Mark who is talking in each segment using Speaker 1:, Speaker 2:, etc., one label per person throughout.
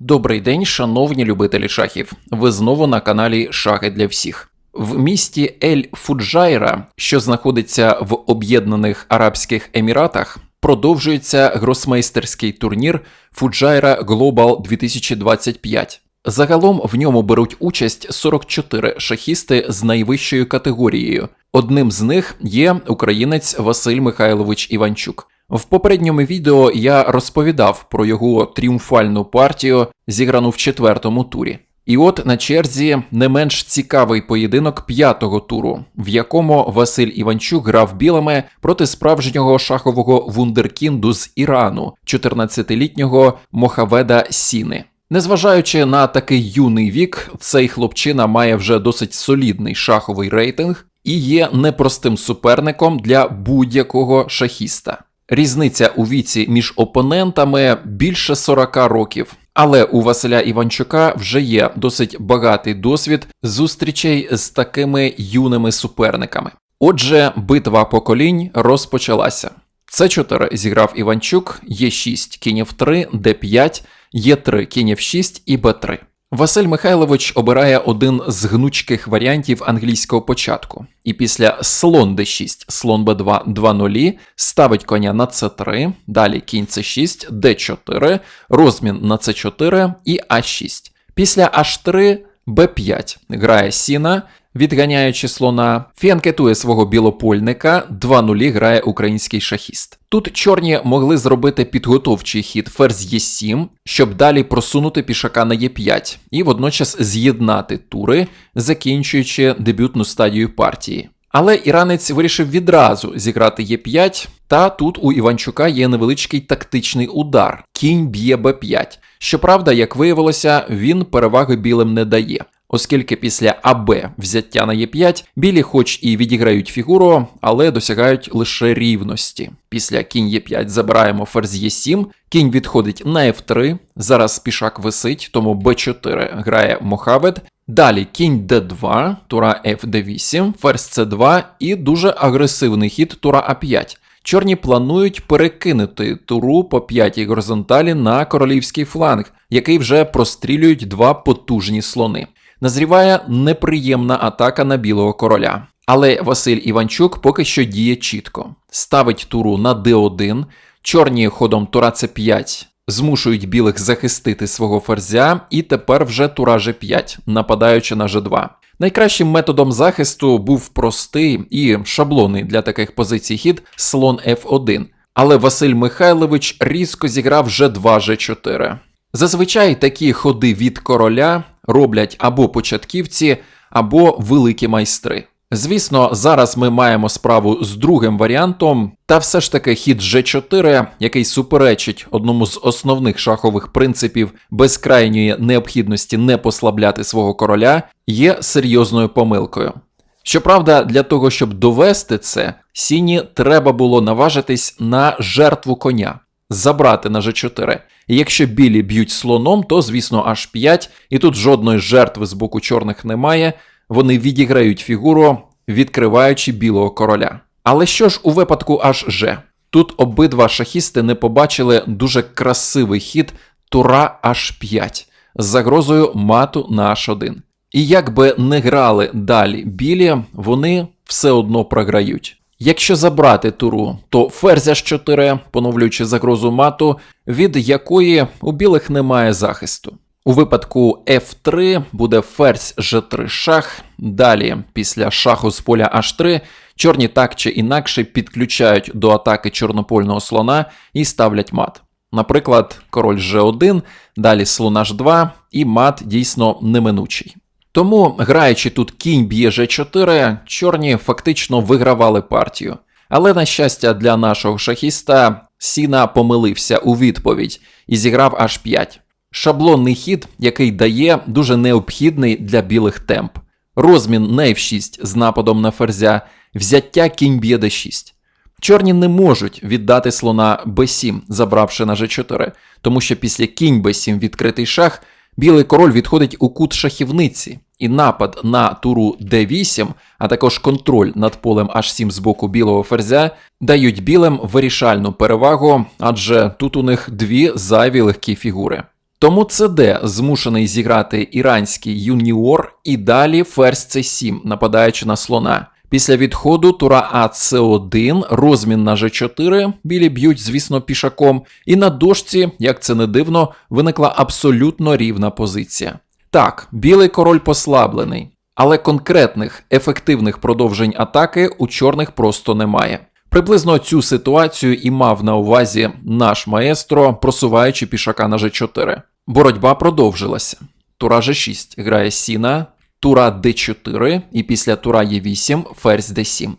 Speaker 1: Добрий день, шановні любителі шахів. Ви знову на каналі Шахи для всіх. В місті Ель Фуджайра, що знаходиться в Об'єднаних Арабських Еміратах, продовжується гросмейстерський турнір Фуджайра Global 2025. Загалом в ньому беруть участь 44 шахісти з найвищою категорією. Одним з них є українець Василь Михайлович Іванчук. В попередньому відео я розповідав про його тріумфальну партію, зіграну в четвертому турі. І от на черзі не менш цікавий поєдинок п'ятого туру, в якому Василь Іванчук грав білими проти справжнього шахового вундеркінду з Ірану, 14-літнього Мохаведа Сіни. Незважаючи на такий юний вік, цей хлопчина має вже досить солідний шаховий рейтинг і є непростим суперником для будь-якого шахіста. Різниця у віці між опонентами більше 40 років. Але у Василя Іванчука вже є досить багатий досвід зустрічей з такими юними суперниками. Отже, битва поколінь розпочалася. С4 зіграв Іванчук, Е6, кінь F3, Д5, Е3, кінь F6 і Б3. Василь Михайлович обирає один з гнучких варіантів англійського початку, і після слон d6, слон b2, 2 0 ставить коня на c3, далі кінь c6, d4, розмін на c4 і a6. Після h3 b5 грає сіна, відганяючи слона, фіанкетує свого білопольника, 2 нулі грає український шахіст. Тут чорні могли зробити підготовчий хід ферзь Е7, щоб далі просунути пішака на Е5 і водночас з'єднати тури, закінчуючи дебютну стадію партії. Але іранець вирішив відразу зіграти Е5, та тут у Іванчука є невеличкий тактичний удар кінь б'є Б5. Щоправда, як виявилося, він переваги білим не дає. Оскільки після АБ взяття на Е5 білі, хоч і відіграють фігуру, але досягають лише рівності. Після кінь Е5 забираємо ферзь Е7, кінь відходить на F3, зараз пішак висить, тому Б4 грає Мохавед. Далі кінь d2, тура Ф8, ферзь С2 і дуже агресивний хід тура А5. Чорні планують перекинути туру по п'ятій горизонталі на королівський фланг, який вже прострілюють два потужні слони. Назріває неприємна атака на білого короля. Але Василь Іванчук поки що діє чітко. Ставить туру на d1, чорні ходом тура c5 змушують білих захистити свого ферзя, і тепер вже тура g5, нападаючи на g2. Найкращим методом захисту був простий і шаблонний для таких позицій хід слон f1. Але Василь Михайлович різко зіграв g2 g4. Зазвичай такі ходи від короля роблять або початківці, або великі майстри. Звісно, зараз ми маємо справу з другим варіантом, та все ж таки хід G4, який суперечить одному з основних шахових принципів безкрайньої необхідності не послабляти свого короля, є серйозною помилкою. Щоправда, для того, щоб довести це, Сіні треба було наважитись на жертву коня, забрати на G4. І якщо білі б'ють слоном, то, звісно, аж 5, і тут жодної жертви з боку чорних немає, вони відіграють фігуру, відкриваючи білого короля. Але що ж у випадку Ж? Тут обидва шахісти не побачили дуже красивий хід тура H5 з загрозою мату на H1. І як би не грали далі білі, вони все одно програють. Якщо забрати туру, то ферзь H4, поновлюючи загрозу мату, від якої у білих немає захисту. У випадку F3 буде ферзь G3 шах. Далі, після шаху з поля H3, чорні так чи інакше підключають до атаки чорнопольного слона і ставлять мат. Наприклад, король G1, далі слон H2, і мат дійсно неминучий. Тому, граючи тут кінь б'є G4, чорні фактично вигравали партію. Але, на щастя, для нашого шахіста Сіна помилився у відповідь і зіграв H5. Шаблонний хід, який дає дуже необхідний для білих темп. Розмін на F6 з нападом на ферзя, взяття кінь б'є d6. Чорні не можуть віддати слона b7, забравши на g4, тому що після кінь b7 відкритий шах, білий король відходить у кут шахівниці, і напад на туру d8, а також контроль над полем h7 з боку білого ферзя дають білим вирішальну перевагу, адже тут у них дві зайві легкі фігури. Тому ЦД змушений зіграти іранський юніор і далі ферзь С7, нападаючи на слона. Після відходу тура А С1, розмін на Ж4, білі б'ють, звісно, пішаком, і на дошці, як це не дивно, виникла абсолютно рівна позиція. Так, білий король послаблений, але конкретних ефективних продовжень атаки у чорних просто немає. Приблизно цю ситуацію і мав на увазі наш маестро, просуваючи пішака на G4. Боротьба продовжилася. Тура G6 грає Сіна, тура D4 і після тура Е8 ферзь D7.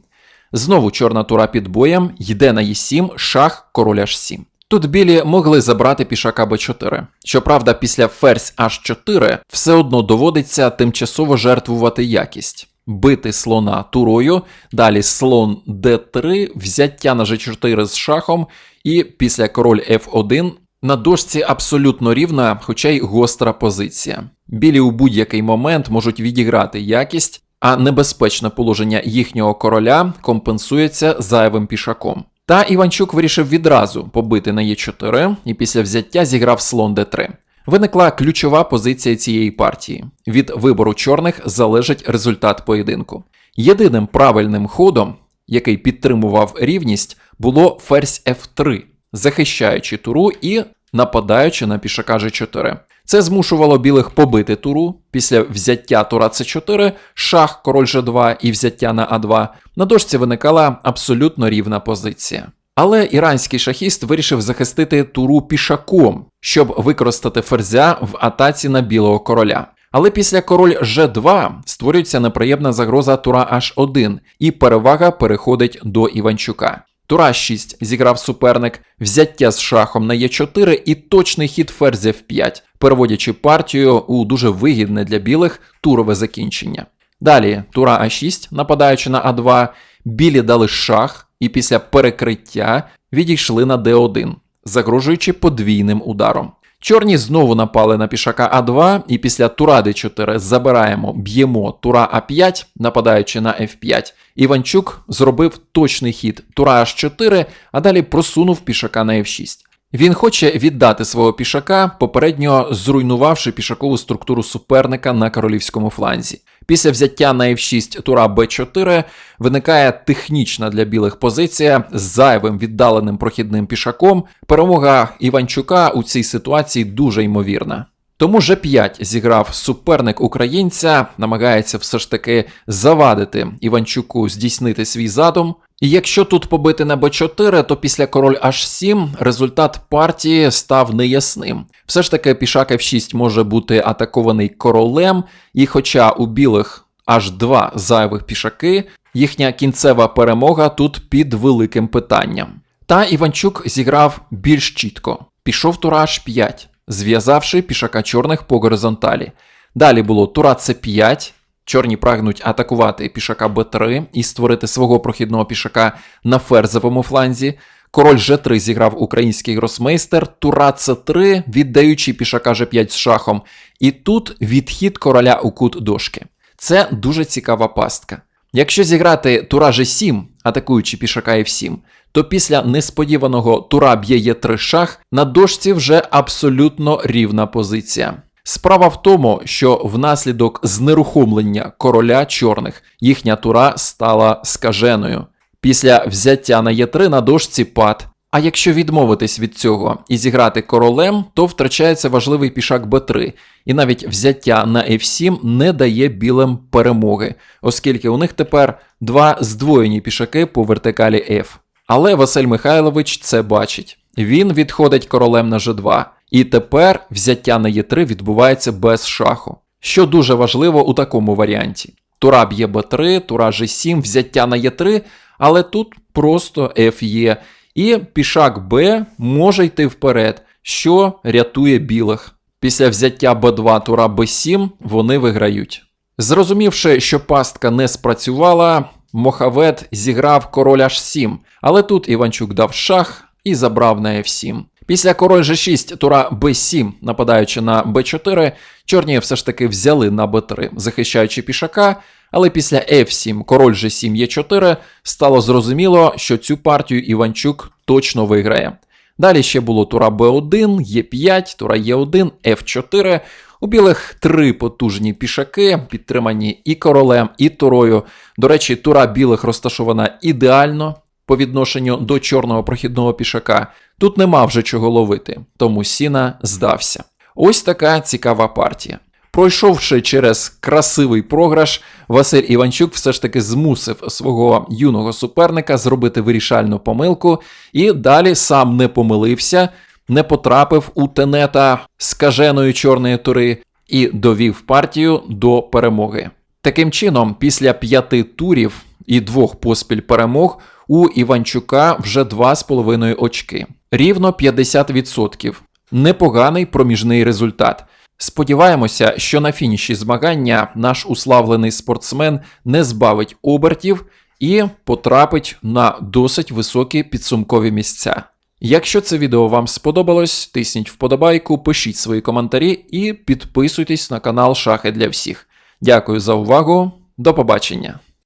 Speaker 1: Знову чорна тура під боєм йде на Е7, шах, король H7. Тут білі могли забрати пішака Б4. Щоправда, після ферзь H4 все одно доводиться тимчасово жертвувати якість. Бити слона турою, далі слон d3, взяття на g4 з шахом, і після король f1 на дошці абсолютно рівна, хоча й гостра позиція. Білі у будь-який момент можуть відіграти якість, а небезпечне положення їхнього короля компенсується зайвим пішаком. Та Іванчук вирішив відразу побити на Е4 і після взяття зіграв слон d3. Виникла ключова позиція цієї партії. Від вибору чорних залежить результат поєдинку. Єдиним правильним ходом, який підтримував рівність, було ферзь f3, захищаючи туру і нападаючи на пішака g4. Це змушувало білих побити туру. Після взяття тура c4, шах, король g2 і взяття на а2 на дошці виникала абсолютно рівна позиція. Але іранський шахіст вирішив захистити туру пішаком, щоб використати ферзя в атаці на білого короля. Але після король G2 створюється неприємна загроза тура H1, і перевага переходить до Іванчука. Тура 6 зіграв суперник, взяття з шахом на Е4 і точний хід ферзя в 5, переводячи партію у дуже вигідне для білих турове закінчення. Далі тура А6, нападаючи на А2, білі дали шах і після перекриття відійшли на Д1, загрожуючи подвійним ударом. Чорні знову напали на пішака А2, і після тура Д4 забираємо, б'ємо тура А5, нападаючи на F5. Іванчук зробив точний хід тура H4, а далі просунув пішака на F6. Він хоче віддати свого пішака, попередньо зруйнувавши пішакову структуру суперника на королівському фланзі. Після взяття на F6 тура B4 виникає технічна для білих позиція з зайвим віддаленим прохідним пішаком. Перемога Іванчука у цій ситуації дуже ймовірна. Тому G5 зіграв суперник українця, намагається все ж таки завадити Іванчуку здійснити свій задум. І якщо тут побити на Б4, то після король H7 результат партії став неясним. Все ж таки, пішак F6 може бути атакований королем, і хоча у білих аж два зайвих пішаки, їхня кінцева перемога тут під великим питанням. Та Іванчук зіграв більш чітко. Пішов тура H5, зв'язавши пішака чорних по горизонталі. Далі було тура С5. Чорні прагнуть атакувати пішака Б3 і створити свого прохідного пішака на ферзовому фланзі. Король Ж3 зіграв український гросмейстер, тура С3, віддаючи пішака Ж5 з шахом. І тут відхід короля у кут дошки. Це дуже цікава пастка. Якщо зіграти тура G7, атакуючи пішака F7, то після несподіваного тура б'є Е3 шах на дошці вже абсолютно рівна позиція. Справа в тому, що внаслідок знерухомлення короля чорних їхня тура стала скаженою. Після взяття на Е3 на дошці пад. А якщо відмовитись від цього і зіграти королем, то втрачається важливий пішак Б3, і навіть взяття на F7 не дає білим перемоги, оскільки у них тепер два здвоєні пішаки по вертикалі F. Але Василь Михайлович це бачить. Він відходить королем на G2. І тепер взяття на Е3 відбувається без шаху, що дуже важливо у такому варіанті. Тура б'є Б3, тура G7, взяття на Е3, але тут просто F є. І пішак Б може йти вперед, що рятує білих. Після взяття Б2 тура Б7 вони виграють. Зрозумівши, що пастка не спрацювала, Мохавед зіграв король H7, але тут Іванчук дав шах і забрав на F7. Після король G6, тура B7, нападаючи на B4, чорні все ж таки взяли на B3, захищаючи пішака, але після F7, король G7, Е4 стало зрозуміло, що цю партію Іванчук точно виграє. Далі ще було тура Б1, Е5, тура Е1, Ф4. У білих три потужні пішаки, підтримані і королем, і турою. До речі, тура білих розташована ідеально по відношенню до чорного прохідного пішака. Тут нема вже чого ловити, тому Сіна здався. Ось така цікава партія. Пройшовши через красивий програш, Василь Іванчук все ж таки змусив свого юного суперника зробити вирішальну помилку і далі сам не помилився, не потрапив у тенета скаженої чорної тури і довів партію до перемоги. Таким чином, після п'яти турів і двох поспіль перемог у Іванчука вже 2,5 очки, рівно 50%. Непоганий проміжний результат. Сподіваємося, що на фініші змагання наш уславлений спортсмен не збавить обертів і потрапить на досить високі підсумкові місця. Якщо це відео вам сподобалось, тисніть вподобайку, пишіть свої коментарі і підписуйтесь на канал Шахи для всіх. Дякую за увагу, до побачення!